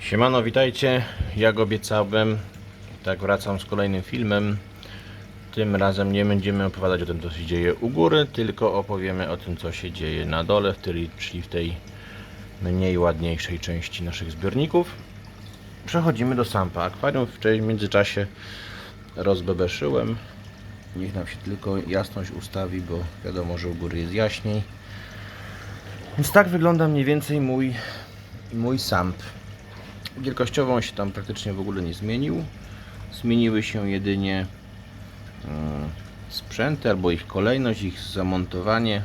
Siemano, witajcie. Jak obiecałem, tak wracam z kolejnym filmem. Tym razem nie będziemy opowiadać o tym, co się dzieje u góry, tylko opowiemy o tym, co się dzieje na dole, czyli w tej mniej ładniejszej części naszych zbiorników. Przechodzimy do sampa. Akwarium w międzyczasie rozbebeszyłem. Niech nam się tylko jasność ustawi, bo wiadomo, że u góry jest jaśniej. Więc tak wygląda mniej więcej mój, mój samp. Wielkościowo on się tam praktycznie w ogóle nie zmienił. Zmieniły się jedynie mm, sprzęty albo ich kolejność, ich zamontowanie.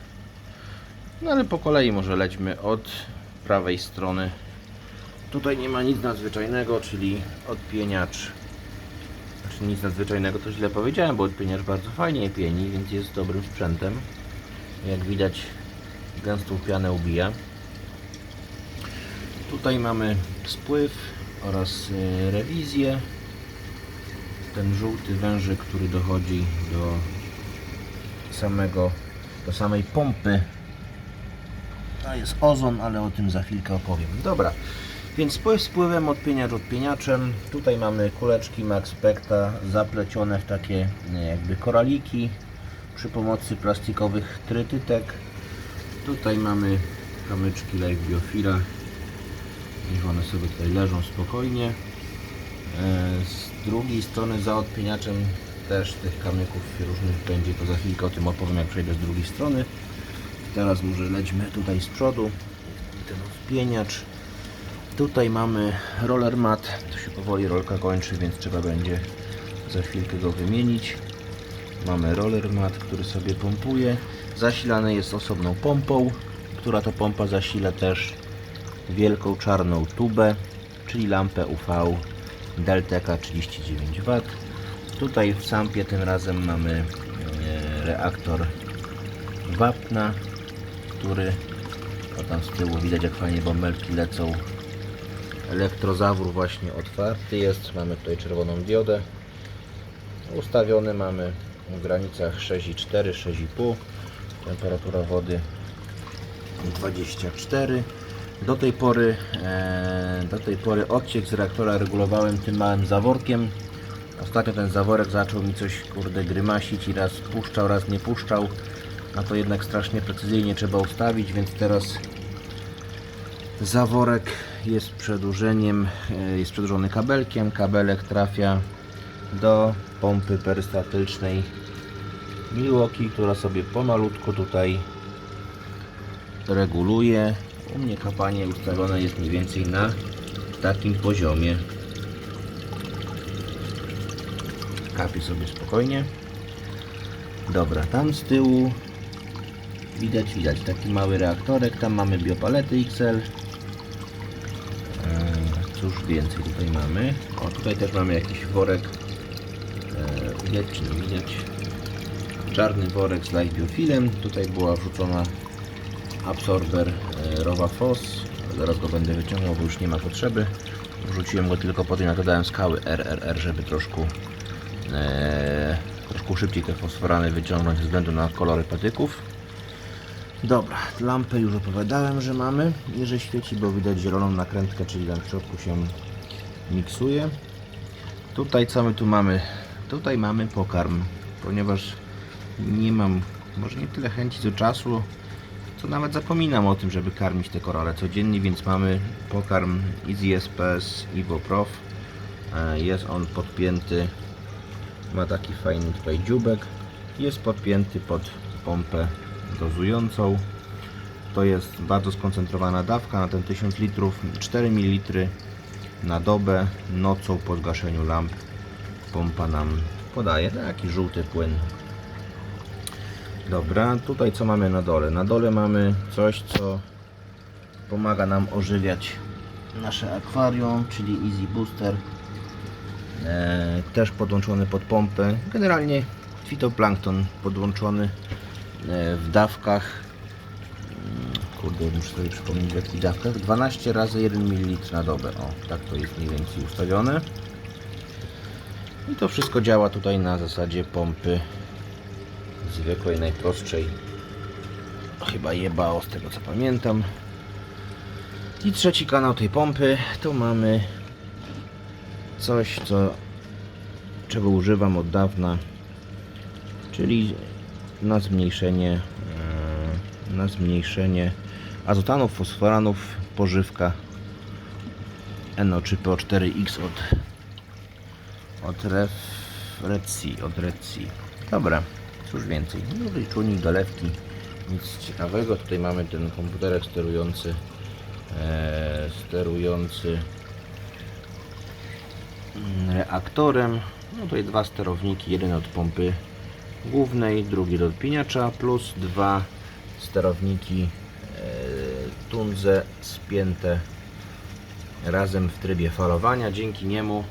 No ale po kolei może lećmy od prawej strony. Tutaj nie ma nic nadzwyczajnego, czyli odpieniacz. Znaczy nic nadzwyczajnego to źle powiedziałem, bo odpieniacz bardzo fajnie pieni, więc jest dobrym sprzętem. Jak widać gęstą pianę ubija. Tutaj mamy spływ oraz y, rewizję. Ten żółty wężyk, który dochodzi do samego, do samej pompy. To jest ozon, ale o tym za chwilkę opowiem. Dobra, więc spływ spływem, odpieniacz odpieniaczem. Tutaj mamy kuleczki Max Specta zaplecione w takie y, jakby koraliki przy pomocy plastikowych trytytek. Tutaj mamy kamyczki Live Biofila Niech one sobie tutaj leżą spokojnie. E, Z drugiej strony za odpieniaczem też tych kamyków różnych będzie, to za chwilkę o tym opowiem jak przejdę z drugiej strony. Teraz może lećmy tutaj z przodu. Ten odpieniacz. Tutaj mamy roller mat. To się powoli rolka kończy, więc trzeba będzie za chwilkę go wymienić. Mamy roller mat, który sobie pompuje. Zasilany jest osobną pompą, która to pompa zasila też wielką czarną tubę, czyli lampę UV Delteka 39W. Tutaj w sampie tym razem mamy e, reaktor wapna, który o tam z tyłu widać jak fajnie bąbelki lecą. Elektrozawór właśnie otwarty jest, mamy tutaj czerwoną diodę. Ustawiony mamy w granicach 6,4, 6,5. Temperatura wody 24. Do tej pory, e, do tej pory odciek z reaktora regulowałem tym małym zaworkiem. Ostatnio ten zaworek zaczął mi coś kurde grymasić i raz puszczał, raz nie puszczał. A to jednak strasznie precyzyjnie trzeba ustawić, więc teraz zaworek jest przedłużeniem, e, jest przedłużony kabelkiem. Kabelek trafia do pompy perystatycznej Milwaukee, która sobie pomalutku tutaj reguluje. U mnie kapanie ustawione jest mniej więcej na takim poziomie. Kapie sobie spokojnie. Dobra, tam z tyłu widać, widać taki mały reaktorek. Tam mamy biopalety XL. Eee, Cóż więcej tutaj mamy? O, tutaj też mamy jakiś worek. Eee, widać czy nie widać? Czarny worek z live biofilem. Tutaj była wrzucona absorber e, Rowa Fos. Zaraz go będę wyciągnął, bo już nie ma potrzeby. Wrzuciłem go tylko po tym, jak dodałem skały RRR, żeby troszkę, e, troszkę szybciej te fosforany wyciągnąć ze względu na kolory patyków. Dobra, lampę już opowiadałem, że mamy. Jeżeli świeci, bo widać zieloną nakrętkę, czyli tam w środku się miksuje. Tutaj co my tu mamy? Tutaj mamy pokarm, ponieważ nie mam może nie tyle chęci co czasu, nawet zapominam o tym, żeby karmić te korale codziennie, więc mamy pokarm Easy SPS Evo Prof. E, Jest on podpięty, ma taki fajny tutaj dziubek. Jest podpięty pod pompę dozującą. To jest bardzo skoncentrowana dawka na ten 1000 litrów, 4 ml na dobę, nocą po zgaszeniu lamp pompa nam podaje taki żółty płyn Dobra, tutaj co mamy na dole? Na dole mamy coś, co pomaga nam ożywiać nasze akwarium, czyli Easy Booster. E, też podłączony pod pompę. Generalnie fitoplankton podłączony e, w dawkach. Mm, Kurde, muszę sobie przypomnieć w jakich dawkach. 12 razy 1 ml na dobę. O, tak to jest mniej więcej ustawione. I to wszystko działa tutaj na zasadzie pompy zwykłej, najprostszej. Chyba jebao z tego co pamiętam. I trzeci kanał tej pompy to mamy coś, co czego używam od dawna, czyli na zmniejszenie e, na zmniejszenie azotanów, fosforanów, pożywka NO3PO4X od od Ref, od Red. Dobra, cóż więcej. No czujnik dolewki, nic ciekawego. Tutaj mamy ten komputerek sterujący e, sterujący mm, reaktorem. No tutaj dwa sterowniki, jeden od pompy głównej, drugi do odpiniacza, plus dwa sterowniki e, Tunze spięte razem w trybie falowania. Dzięki niemu,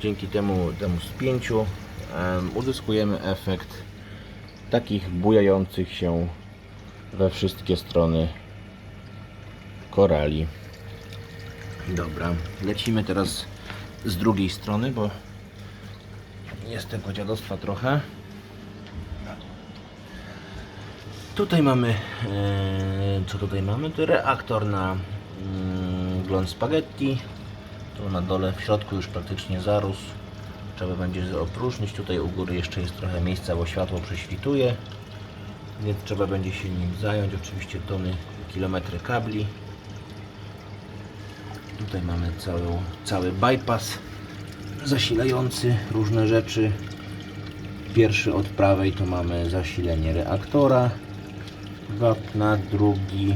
dzięki temu, temu spięciu em, uzyskujemy efekt takich bujających się we wszystkie strony korali. Dobra, lecimy teraz z drugiej strony, bo jest tego dziadostwa trochę. Tutaj mamy, e, co tutaj mamy? To reaktor na mm, glon spaghetti. Tu na dole, w środku już praktycznie zarósł. Trzeba będzie opróżnić. Tutaj u góry jeszcze jest trochę miejsca, bo światło prześwituje. Więc trzeba będzie się nim zająć. Oczywiście tony, kilometry kabli. Tutaj mamy cały, cały bypass zasilający różne rzeczy. Pierwszy od prawej to mamy zasilenie reaktora wapna, drugi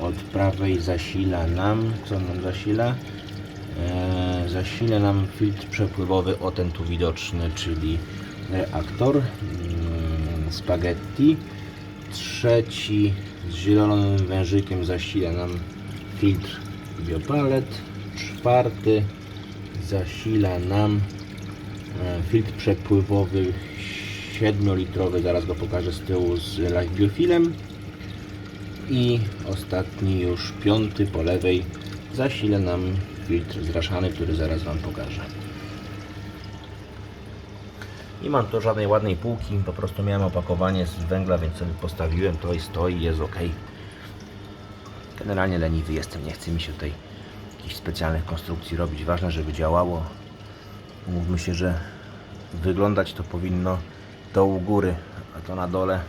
od prawej zasila nam, co nam zasila? Eee, zasila nam filtr przepływowy, o ten tu widoczny, czyli reaktor mm, spaghetti. Trzeci z zielonym wężykiem zasila nam filtr biopalet. Czwarty zasila nam e, filtr przepływowy 7-litrowy, zaraz go pokażę z tyłu z live biofilem i ostatni już piąty po lewej zasila nam filtr zraszany, który zaraz Wam pokażę. Nie mam tu żadnej ładnej półki, po prostu miałem opakowanie z węgla, więc sobie postawiłem to i stoi, jest ok. Generalnie leniwy jestem, nie chce mi się tutaj jakichś specjalnych konstrukcji robić. Ważne, żeby działało. Mówmy się, że wyglądać to powinno to u góry, a to na dole.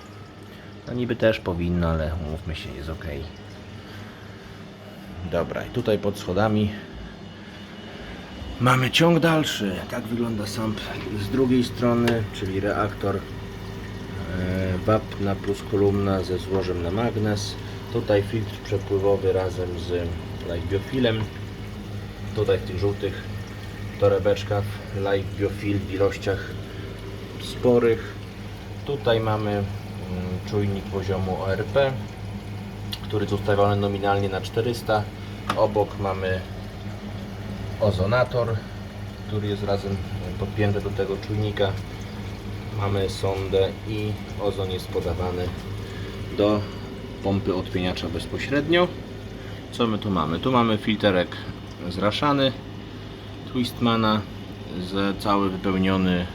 No niby też powinno, ale umówmy się, jest ok. Dobra, i tutaj pod schodami mamy ciąg dalszy. Tak wygląda sam z drugiej strony, czyli reaktor e, wapna plus kolumna ze złożem na magnes. Tutaj filtr przepływowy razem z live biofilem. Tutaj w tych żółtych torebeczkach live biofil w ilościach sporych. Tutaj mamy mm, czujnik poziomu ORP, który jest ustawiony nominalnie na 400. Obok mamy ozonator, który jest razem podpięty do tego czujnika. Mamy sondę i ozon jest podawany do pompy odpieniacza bezpośrednio. Co my tu mamy? Tu mamy filterek zraszany Twistmana, z cały wypełniony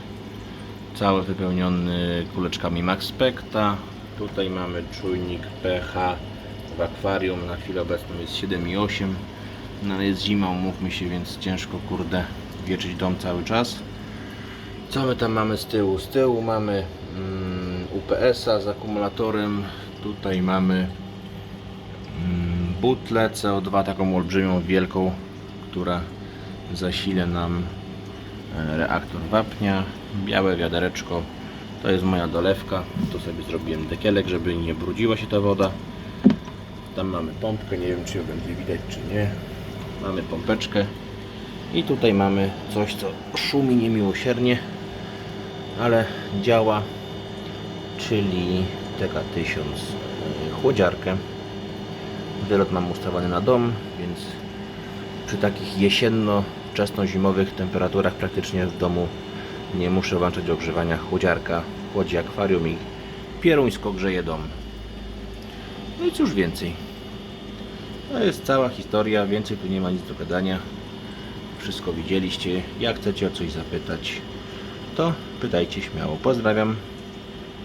cały wypełniony kuleczkami Max Specta. Tutaj mamy czujnik pH w akwarium. Na chwilę obecną jest 7,8. No jest zima, umówmy się, więc ciężko kurde wieczyć dom cały czas. Co my tam mamy z tyłu? Z tyłu mamy mm, UPS-a z akumulatorem. Tutaj mamy mm, butlę CO2, taką olbrzymią, wielką, która zasila nam e, reaktor wapnia. Białe wiadereczko. To jest moja dolewka. Tu sobie zrobiłem dekielek, żeby nie brudziła się ta woda. Tam mamy pompkę, nie wiem czy ją będzie widać czy nie. Mamy pompeczkę. I tutaj mamy coś, co szumi niemiłosiernie, ale działa, czyli TK1000 e, chłodziarkę. Wylot mam ustawiony na dom, więc przy takich jesienno-wczesno-zimowych temperaturach praktycznie w domu nie muszę włączać ogrzewania. Chłodziarka chłodzi akwarium i pieruńsko grzeje dom. No i cóż więcej. To jest cała historia, więcej tu nie ma nic do gadania. Wszystko widzieliście. Jak chcecie o coś zapytać, to pytajcie śmiało. Pozdrawiam.